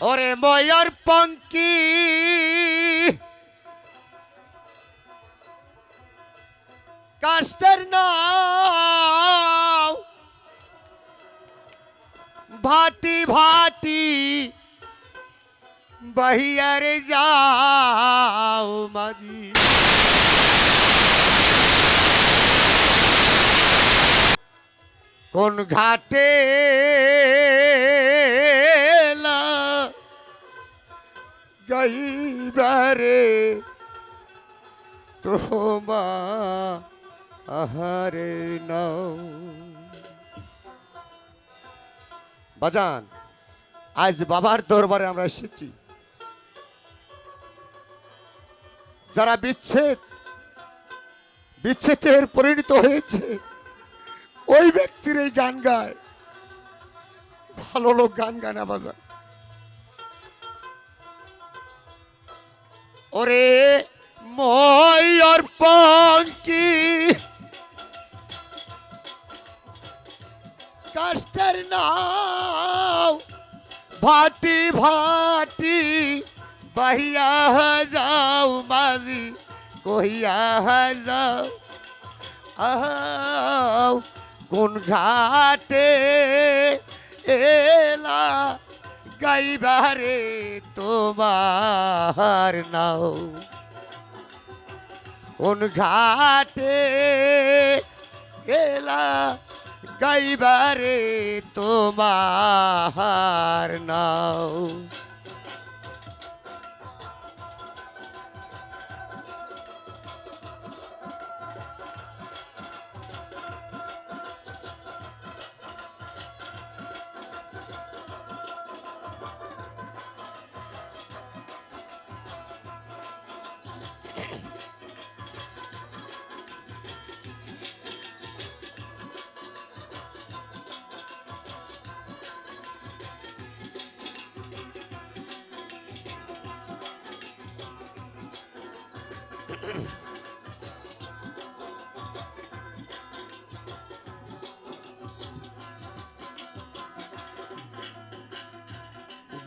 ওরে ময়ূর পঙ্কি। কাস্তের নাও। ভাটি ভাটি বহিয়ারে যাও মাঝি। কোন ঘাটে গইবারে তোমা আহারে নাও। বাজান, আজ বাবার দরবারে আমরা এসেছি। যারা বিচ্ছেদ বিচ্ছেদের পরিণত হয়েছে, ওই ব্যক্তির এই গান গায়। ভালো লোক গান গায় না বাজান। ওরে ময়ূর কাস্টের নাও, ভাটি ভাটি বাহিয়া যাও মাঝি, কহিয়া যাও, আহ, কোন ঘাটে এলা গাইবারে তোমার নাও। কোন ঘাটে গেলা গাইবারে তোমার নাও।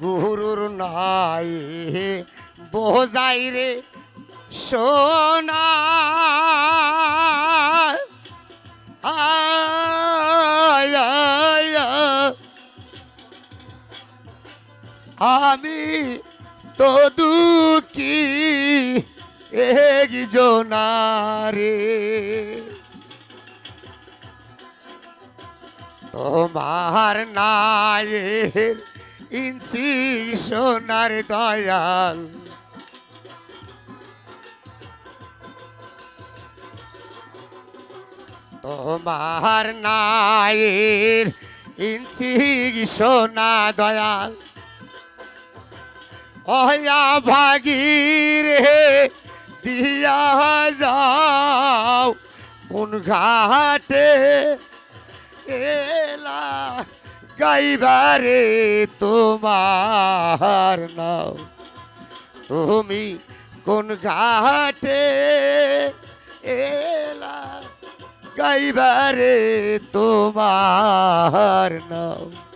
গুরুর নাই বোঝাই রে সোনা। আমি তো দুঃখী একজনারে। তোমার নায়ের ইনসি সোনার দয়াল। তোমার নায়ের ইনসি সোনা দয়াল। অয়া ভাগির হে দিয়া যাও। কোন ঘাটে এলা গাইবারে তোমার নাও। তুমি কোন ঘাটে গাইবারে তোমার নাও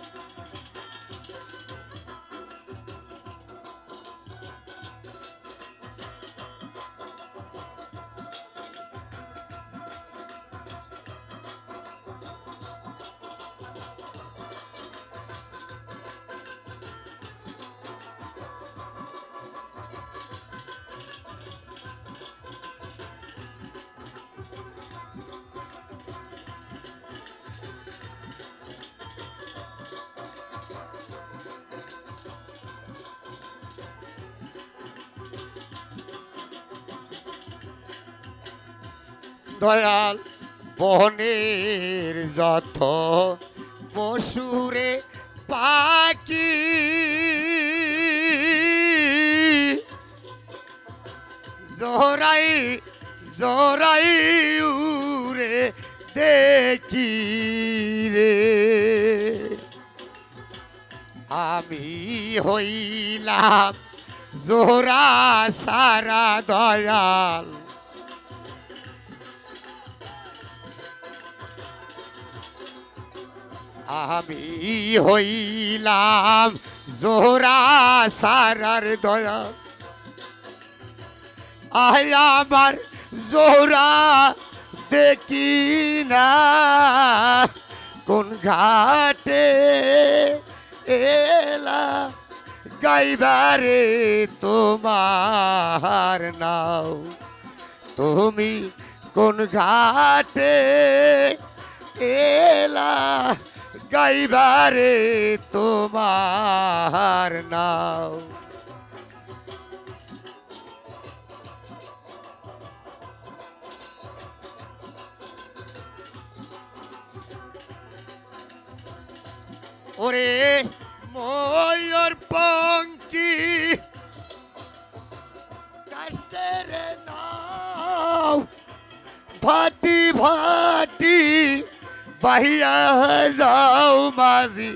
দয়াল বনের যত পশুরে পাখি। জোরাই জোরাই উরে দেখি রে। আমি হইলাম জোরা সারা দয়াল। আমি হইলাম জোহরা সারার দয়া। আয় আমার জোহরা, দেখি না কোন ঘাটে এলা গাইবারে তোমার নাও। তুমি কোন ঘাটে গাইবারে তোমার নাও ওরে ময়ূর পঙ্কি কাস্তের নাও। ভাটি ভাটি বাহিয়া যাও মাঝি,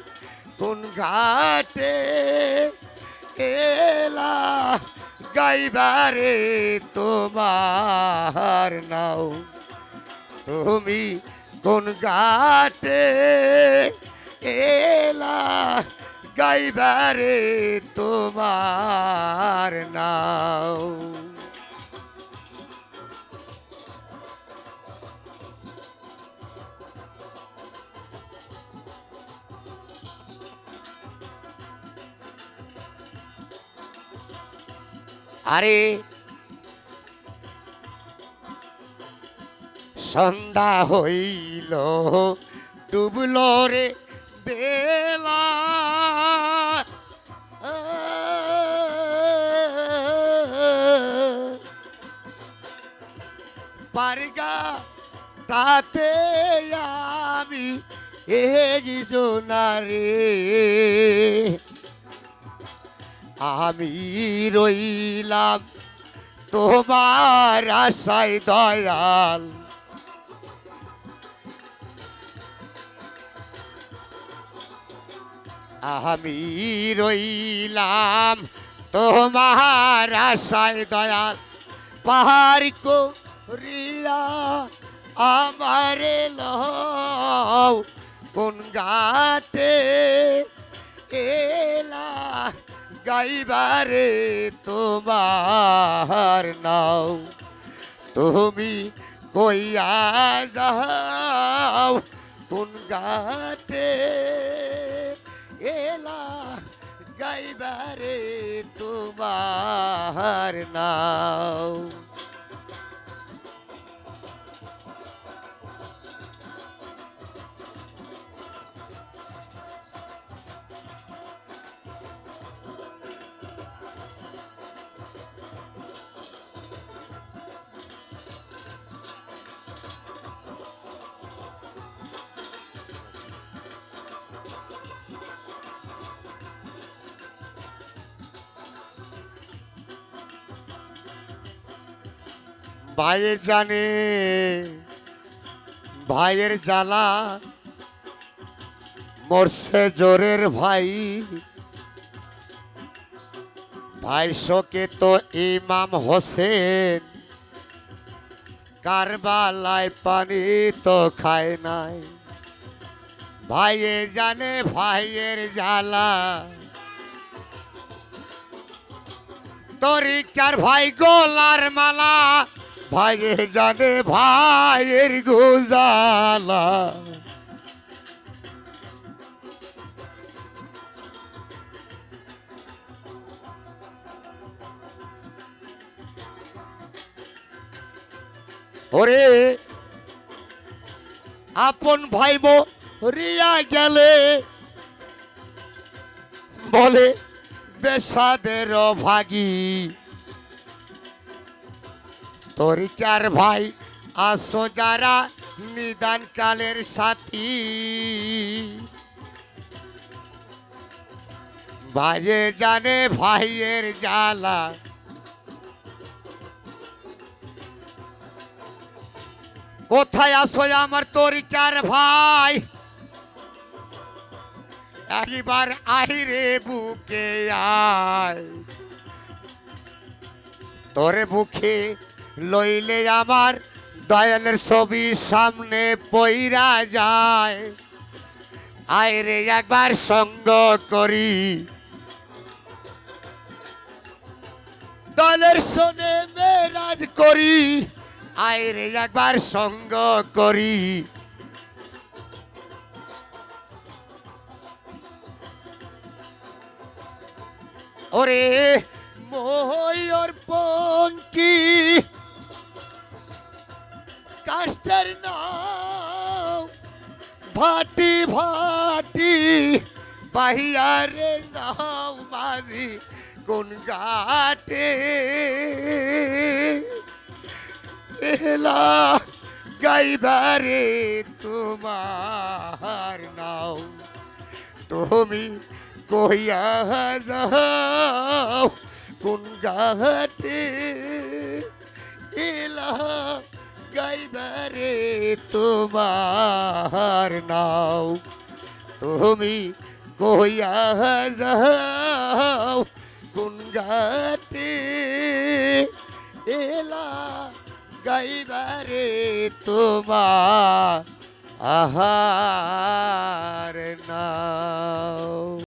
কোন ঘাটে এলা গাইবারে তোমার নাও। তুমি কোন ঘাটে এলা গাইবারে তোমার নাও। আরে সন্ধ্যা হইল ডুবল রে বেলা। পারগা তাতে আমি এগিজনারে আমি রইলাম তোমার আশায় দয়াল। আমি রইলাম তোমার আশায় দয়াল। পাহাড় করিয়া আমার লও, কোন ঘাটে এলা গাইবারে তোমার নাও। তুমি কইয়া যাও কোন ঘাটে এলা গাইবারে তোমার নাও। ভাইয়ের জানে, ভাইয়ের জ্বালা মরছে জোরের ভাই। ভাই শোকে তো ইমাম হোসেন, কারবালায় পানি তো খায় নাই। ভাইয়ে জানে ভাইয়ের জ্বালা। তরিকার ভাই গোলার মালা ভাইয়ে জানে ভাইয়ের গোজালা। ওরে আপন ভাই রিয়া গেলে বলে বেসাদের ভাগি। তরিকার ভাই, আসো যারা নিদান কালের সাথী। বাজে জানে ভাইয়ের জ্বালা। কোথায় আসো আমার তরিকার ভাই? একবার আহিরে বুকে আয়। তোরে বুকে লইলে আমার দয়ালের ছবি সামনে পইরা যায়। আয় রে একবার সঙ্গ করি। দলের সোনে মেরাজ করি। আয় রে একবার সঙ্গ করি। ওরে ময়ূর পঙ্কি কাস্টের নাম ভাটি ভাটি বাহিয়ারে যাও মাঝি কোন ঘাটে এলা গাইবারে তোমার নাও। তুমি কইয়া যাও কোন ঘাটে এলা গাইবারে তোমার নাও। তুমি কইয়া যাও কোন ঘাটে এলা গাইবারে তোমার আহার না